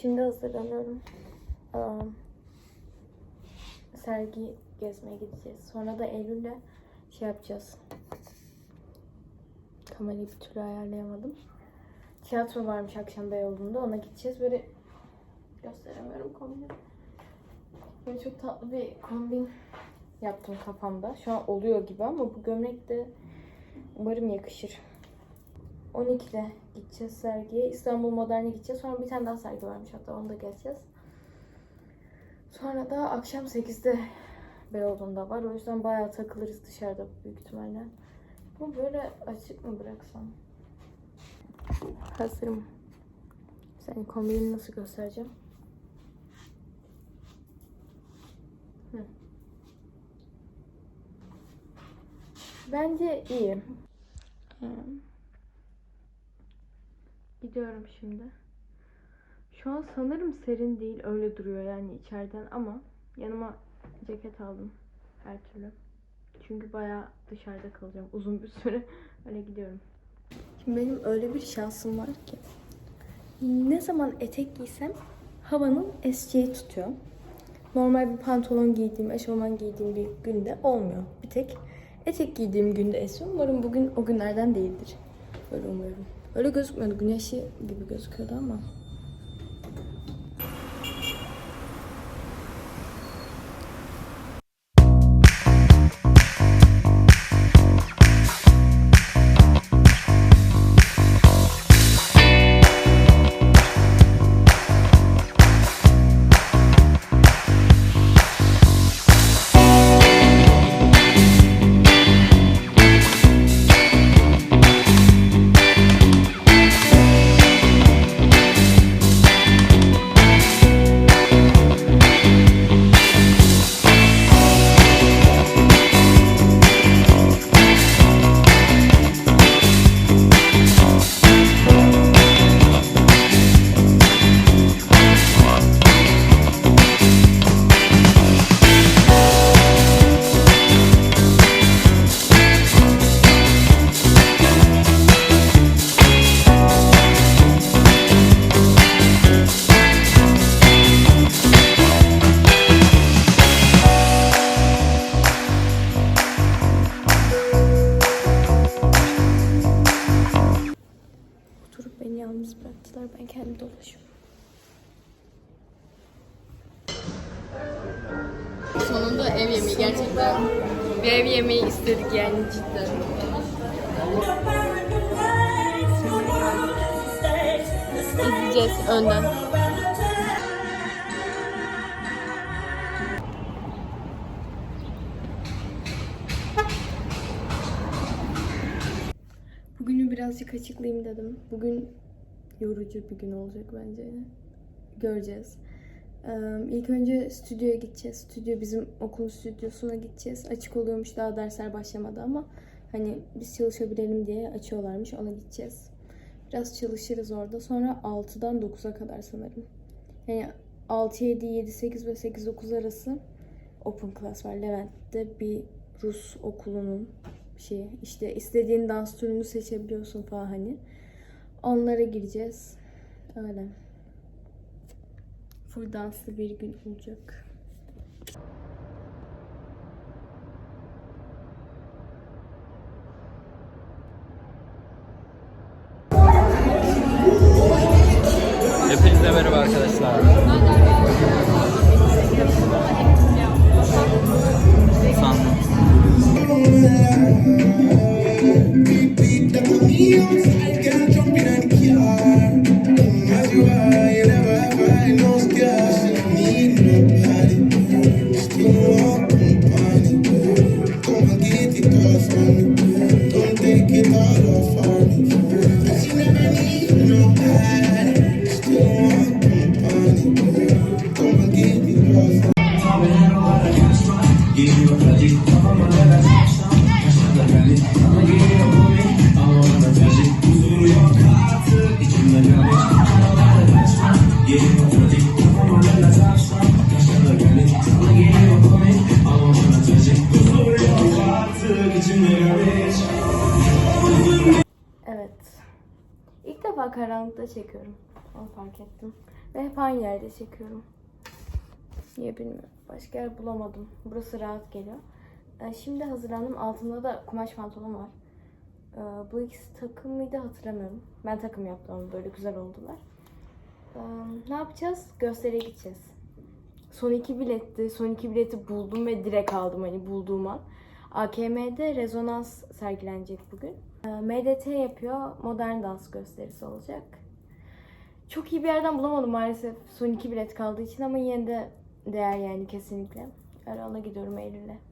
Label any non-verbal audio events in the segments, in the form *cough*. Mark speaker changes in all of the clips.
Speaker 1: Şimdi hazırlanıyorum. Aa, sergi gezmeye gideceğiz. Sonra da Eylül'le şey yapacağız. Kamerayı bir türlü ayarlayamadım. Tiyatro varmış akşam Beyoğlu'nda. Ona gideceğiz. Böyle gösteremiyorum kombini. Böyle çok tatlı bir kombin yaptım kafamda. Şu an oluyor gibi ama bu gömlek de umarım yakışır. 12'de gideceğiz sergiye. İstanbul Modern'e gideceğiz. Sonra bir tane daha sergi varmış hatta onu da gezeceğiz. Sonra da akşam 8'de Beyoğlu'nda var. O yüzden bayağı takılırız dışarıda büyük ihtimalle. Bu böyle açık mı bıraksam? Hazırım. Senin kombinini nasıl göstereceğim? Hı. Bence iyi. Hmm. Gidiyorum şimdi. Şu an sanırım serin değil. Öyle duruyor yani içeriden ama yanıma ceket aldım her türlü. Çünkü bayağı dışarıda kalacağım uzun bir süre. *laughs* Öyle gidiyorum. Şimdi benim öyle bir şansım var ki. Ne zaman etek giysem havanın eseceği tutuyor. Normal bir pantolon giydiğim, eşofman giydiğim bir günde olmuyor. Bir tek etek giydiğim günde esiyor. Umarım bugün o günlerden değildir. Öyle umuyorum. Öyle gözükmüyordu. Güneşi gibi gözüküyordu ama. Yemeği gerçekten. Bir ev yemeği istedik yani cidden. İzleyeceğiz önden. Bugünü birazcık açıklayayım dedim. Bugün yorucu bir gün olacak bence. Göreceğiz. İlk önce stüdyoya gideceğiz. Stüdyo bizim okulun stüdyosuna gideceğiz. Açık oluyormuş daha dersler başlamadı ama hani biz çalışabilelim diye açıyorlarmış. Ona gideceğiz. Biraz çalışırız orada. Sonra 6'dan 9'a kadar sanırım. Yani 6, 7, 7, 8 ve 8, 9 arası open class var. Levent'te bir Rus okulunun şey işte istediğin dans türünü seçebiliyorsun falan hani. Onlara gireceğiz. Öyle. Full danslı bir gün olacak.
Speaker 2: Hepinize merhaba arkadaşlar. Sandım.
Speaker 1: Defa karanlıkta çekiyorum. Onu fark ettim. Ve hep aynı yerde çekiyorum. Niye bilmiyorum. Başka yer bulamadım. Burası rahat geliyor. Ee, Şimdi hazırlandım. Altımda da kumaş pantolon var. Ee, Bu ikisi takım mıydı hatırlamıyorum. Ben takım yaptım ama böyle güzel oldular. Ee, Ne yapacağız? Gösteriye gideceğiz. Son iki biletti. Son iki bileti buldum ve direkt aldım hani bulduğum an. AKM'de rezonans sergilenecek bugün. MDT yapıyor. Modern dans gösterisi olacak. Çok iyi bir yerden bulamadım maalesef. Son iki bilet kaldığı için ama yine de değer yani kesinlikle. Öyle ona gidiyorum Eylül'e.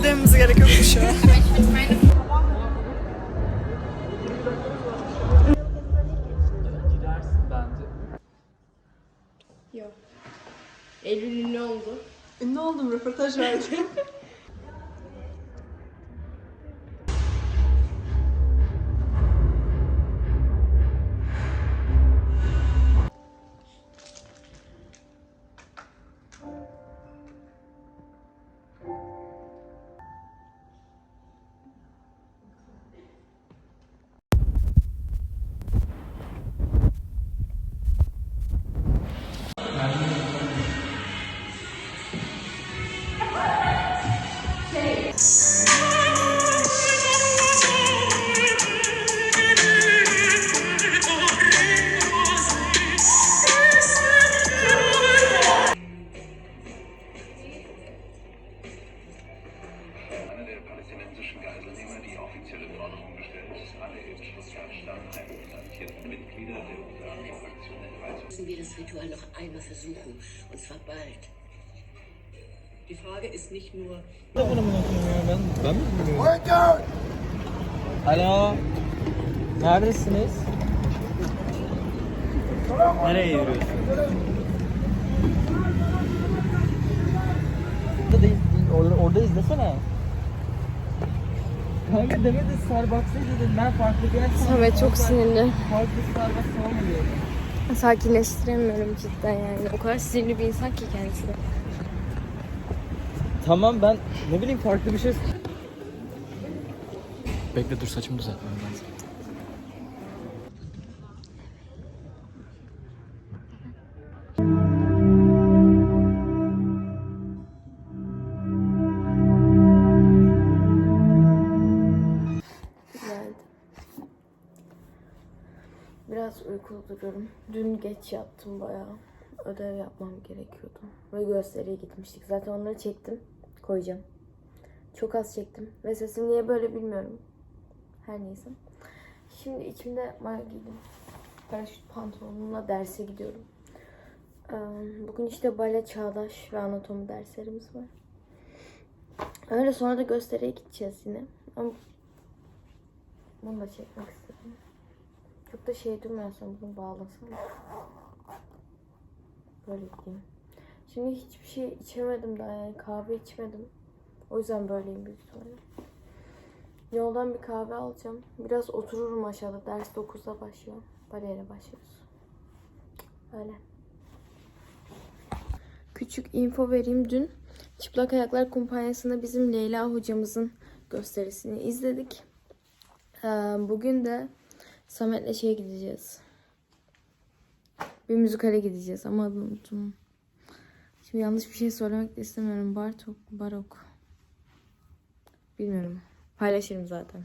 Speaker 3: Ödememiz gerekiyormuş ya.
Speaker 2: Gidersin bence.
Speaker 4: Yok. Eylül ünlü oldu.
Speaker 3: Ünlü oldum, röportaj verdim. *laughs*
Speaker 2: Neredesiniz? Nereye yürüyorsun? Orada, değil, orada, orada izlesene. Kanka demedi Starbucks'a dedim ben farklı bir yer
Speaker 1: Samet çok sinirli.
Speaker 2: Farklı Starbucks diyorum.
Speaker 1: Sakinleştiremiyorum cidden yani. O kadar sinirli bir insan ki kendisi.
Speaker 2: Tamam ben ne bileyim farklı bir şey... Bekle dur saçımı düzeltmem
Speaker 1: Dün geç yattım bayağı. Ödev yapmam gerekiyordu. Ve gösteriye gitmiştik. Zaten onları çektim. Koyacağım. Çok az çektim. Ve sesim niye böyle bilmiyorum. Her neyse. Şimdi içimde mayo giydim. Paraşüt pantolonumla derse gidiyorum. Bugün işte bale, çağdaş ve anatomi derslerimiz var. Öyle sonra da gösteriye gideceğiz yine. Ama bunu da çekmek istedim. Çok da şey durmuyorsan bunu bağlasana. Böyle gideyim. Şimdi hiçbir şey içemedim daha yani kahve içmedim. O yüzden böyleyim büyük ihtimalle. Yoldan bir kahve alacağım. Biraz otururum aşağıda. Ders 9'da başlıyor. Baleye başlıyoruz. Öyle. Küçük info vereyim. Dün Çıplak Ayaklar Kumpanyası'nda bizim Leyla hocamızın gösterisini izledik. Ee, Bugün de Samet'le şeye gideceğiz. Bir müzikale gideceğiz ama adını unuttum. Şimdi yanlış bir şey söylemek de istemiyorum. Bartok, Barok. Bilmiyorum. Paylaşırım zaten.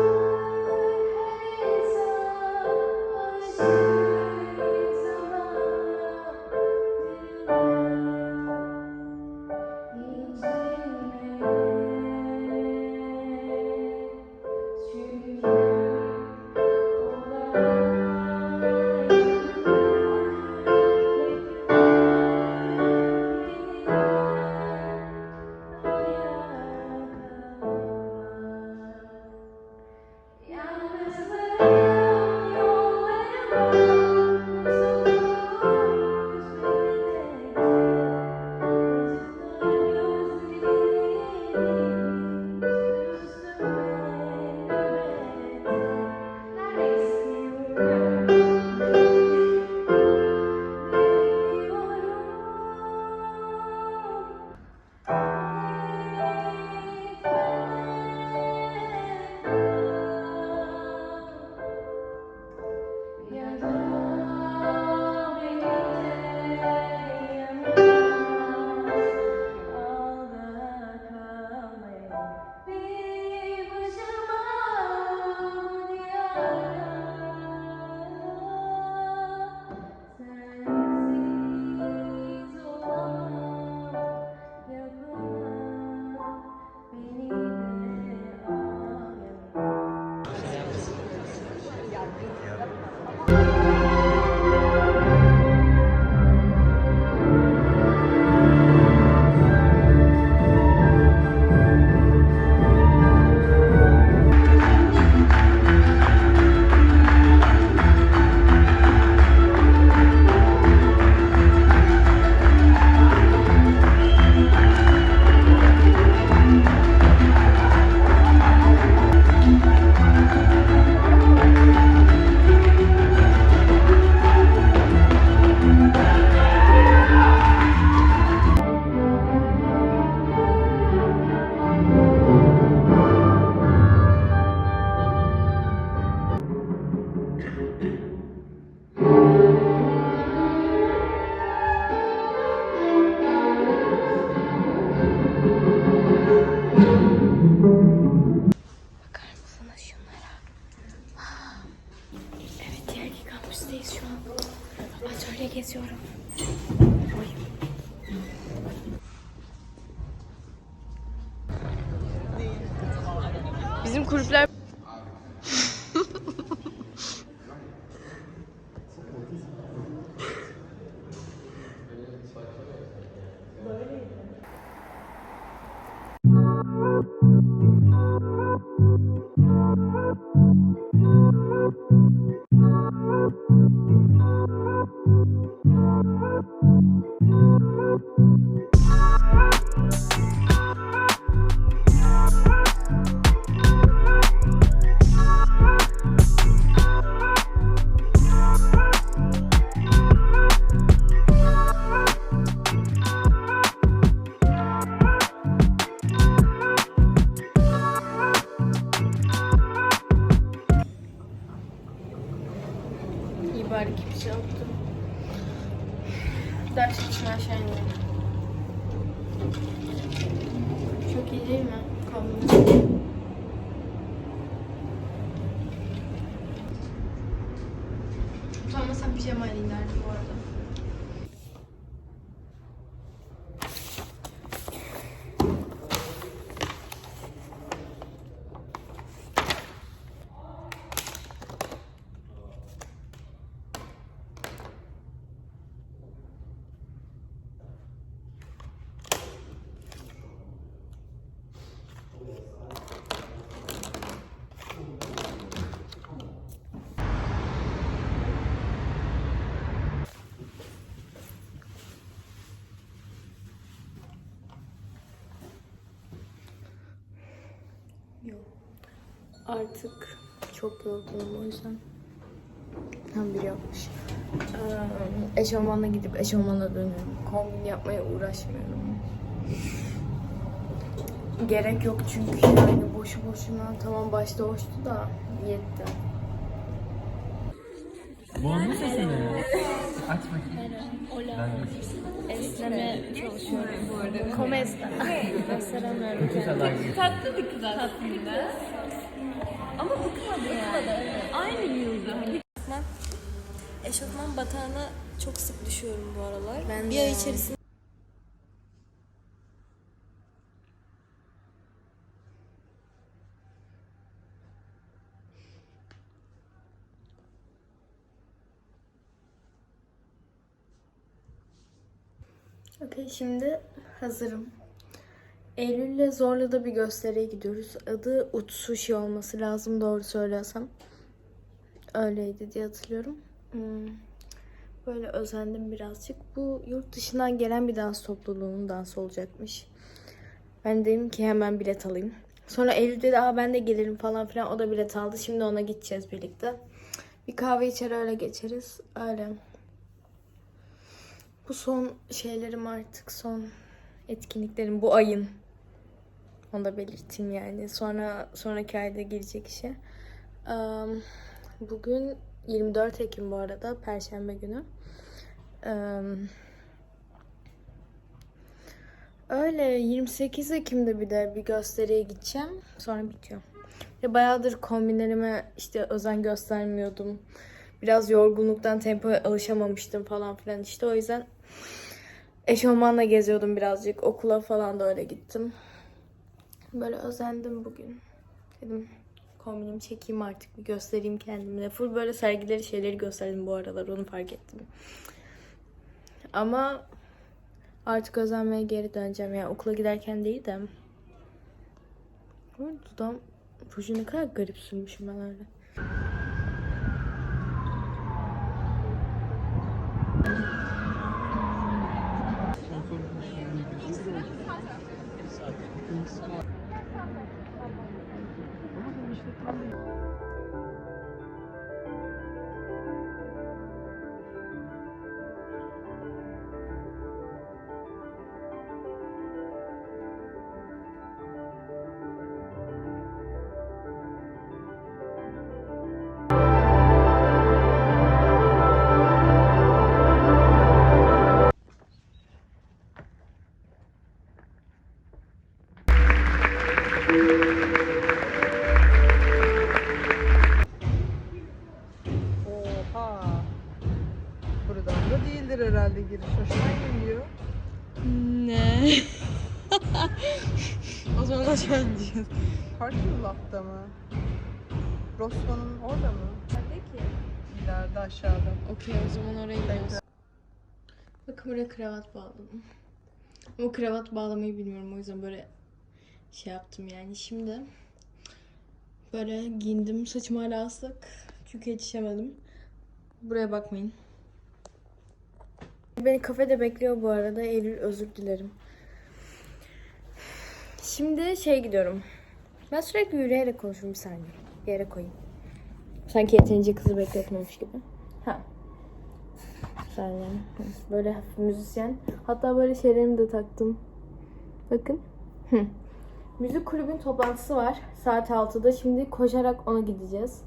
Speaker 4: Utanmasam pijamayla inerdim bu arada. Artık çok yorgunum o yüzden. Tam bir yapmış. Ee, eşofmanla gidip eşofmanla dönüyorum. Kombin yapmaya uğraşmıyorum. Gerek yok çünkü yani boşu boşuna tamam başta hoştu da yetti.
Speaker 2: Boğazın sesi ne? Aç bakayım.
Speaker 4: Esneme çalışıyorum bu arada. Komesta. Gösteremiyorum. Tatlı bir kız aslında. Ama bıkmadı yani. Aynı yılda. Hani
Speaker 5: Eşofman batağına çok sık düşüyorum bu aralar.
Speaker 1: Ben
Speaker 5: bir ay içerisinde
Speaker 1: Okey şimdi hazırım. Eylül'le Zorlu'da bir gösteriye gidiyoruz. Adı Ut Sushi olması lazım doğru söylüyorsam. Öyleydi diye hatırlıyorum. Hmm. Böyle özendim birazcık. Bu yurt dışından gelen bir dans topluluğunun dansı olacakmış. Ben dedim ki hemen bilet alayım. Sonra Eylül'de de Aa, ben de gelirim falan filan. O da bilet aldı. Şimdi ona gideceğiz birlikte. Bir kahve içer öyle geçeriz. Öyle. Bu son şeylerim artık son etkinliklerim bu ayın. Onu da belirteyim yani. Sonra sonraki ayda girecek işe. Am, Bugün 24 Ekim bu arada Perşembe günü. Am, Öyle 28 Ekim'de bir de bir gösteriye gideceğim. Sonra bitiyor. Ve bayağıdır kombinlerime işte özen göstermiyordum. Biraz yorgunluktan tempoya alışamamıştım falan filan işte o yüzden eşofmanla geziyordum birazcık. Okula falan da öyle gittim. Böyle özendim bugün. Dedim kombinimi çekeyim artık bir göstereyim kendime. Full böyle sergileri şeyleri gösterdim bu aralar onu fark ettim. Ama artık özenmeye geri döneceğim. Yani okula giderken değil de. Ama dudağım ruju ne kadar garip sürmüşüm ben öyle. Okey o zaman oraya gidiyoruz. Bakın buraya kravat bağladım. Ama kravat bağlamayı bilmiyorum o yüzden böyle şey yaptım yani. Şimdi böyle giyindim. Saçım hala ıslak. Çünkü yetişemedim. Buraya bakmayın. Beni kafede bekliyor bu arada. Eylül özür dilerim. Şimdi şey gidiyorum. Ben sürekli yürüyerek konuşurum bir saniye. Bir yere koyayım. Sanki yeterince kızı bekletmemiş gibi. Ha. Saniye. Hı, Böyle hafif müzisyen. Hatta böyle şeylerimi de taktım. Bakın. Hı. Müzik kulübün toplantısı var. Saat 6'da. Şimdi koşarak ona gideceğiz.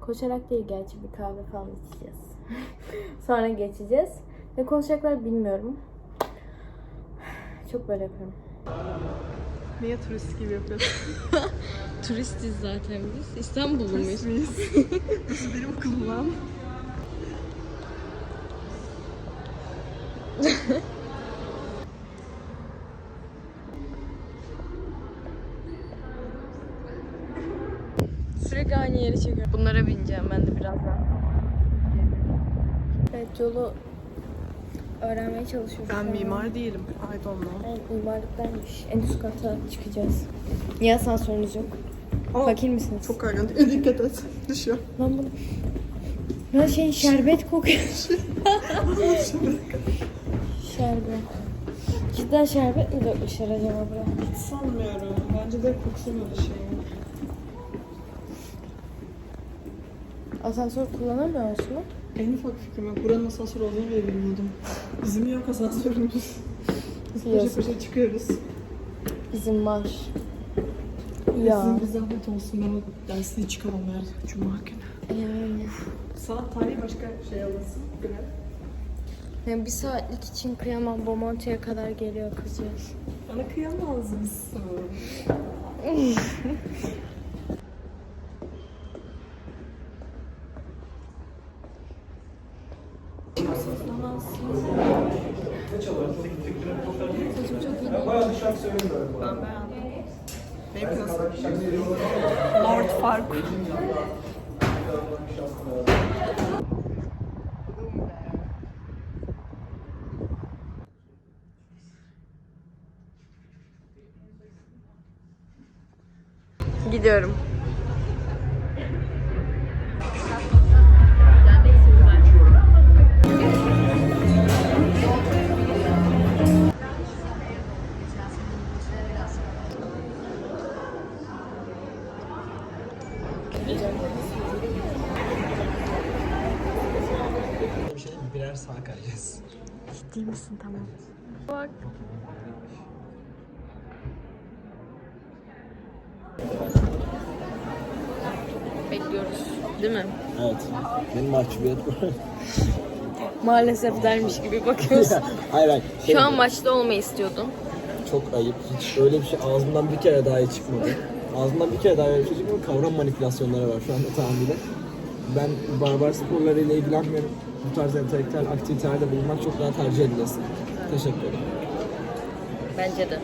Speaker 1: Koşarak değil gerçi bir kahve falan içeceğiz. *laughs* Sonra geçeceğiz. Ne konuşacaklar bilmiyorum. Çok böyle yapıyorum.
Speaker 3: Niye turist gibi yapıyorsun? *laughs*
Speaker 1: Turistiz zaten biz. İstanbullu muyuz?
Speaker 3: miyiz? *laughs* Burası benim okulum *laughs*
Speaker 1: Sürekli aynı yeri çekiyorum. Bunlara bineceğim ben de birazdan. Evet yolu öğrenmeye çalışıyorum.
Speaker 3: Ben mimar değilim. I don't know.
Speaker 1: Evet mimarlıktaymış. En üst kata çıkacağız. Niye asansörünüz yok?
Speaker 3: Aa,
Speaker 1: Fakir misiniz?
Speaker 3: Çok kaygan. Dikkat et. Düşüyor.
Speaker 1: Lan bunu... Ya şey şerbet kokuyor. *laughs* şerbet. Cidden şerbet mi dökmüşler acaba buraya?
Speaker 3: Hiç sanmıyorum. Bence de kokusamadı şey.
Speaker 1: Asansör kullanamıyor musun?
Speaker 3: En ufak fikrim yok. Buranın asansör olduğunu bile bilmiyordum. Bizim yok asansörümüz. Biz koşa
Speaker 1: Yazık.
Speaker 3: koşa çıkıyoruz.
Speaker 1: Bizim var. Ya.
Speaker 3: Sizin bir zahmet olsun ben o dersi çıkamam eğer Cuma günü.
Speaker 1: Yani.
Speaker 3: Sanat tarihi başka şey alırsın. Güne.
Speaker 1: Yani bir saatlik için kıyamam. Bomonti'ye kadar geliyor kızcağız.
Speaker 3: Bana kıyamaz mısın? Benimki nasıl? Lord Fark.
Speaker 1: Gidiyorum.
Speaker 2: Birer sağ kayacağız.
Speaker 1: Ciddi misin tamam. Bak. Değil mi?
Speaker 2: Evet. Benim mahcubiyet bu.
Speaker 1: Maalesef dermiş gibi bakıyorsun. *laughs*
Speaker 2: hayır hayır.
Speaker 1: Şu an maçta olmayı istiyordun.
Speaker 2: Çok ayıp. Hiç öyle bir şey ağzımdan bir kere daha çıkmadı. Ağzımdan bir kere daha öyle bir şey çıkmadı. Kavram manipülasyonları var şu anda tamamıyla. Ben barbar sporlarıyla ilgilenmiyorum. Bu tarz entelektüel aktivitelerde bulunmak çok daha tercih edilesi. Teşekkür ederim.
Speaker 1: Bence de.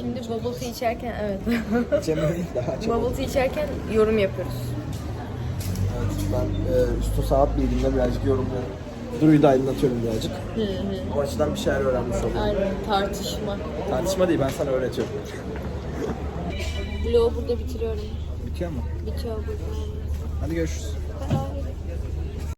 Speaker 1: Şimdi bubble tea içerken evet.
Speaker 2: Cemre'yi daha *laughs* çok.
Speaker 1: bubble tea içerken yorum yapıyoruz.
Speaker 2: Evet, ben e, üstü saat bildiğimde birazcık yorumluyorum. Duru'yu da aydınlatıyorum birazcık. O açıdan bir şeyler öğrenmiş oldum.
Speaker 1: Aynen tartışma.
Speaker 2: Tartışma değil ben sana öğretiyorum.
Speaker 1: Vlogu burada bitiriyorum.
Speaker 2: Bitiyor mu?
Speaker 1: Bitiyor burada.
Speaker 2: Hadi görüşürüz.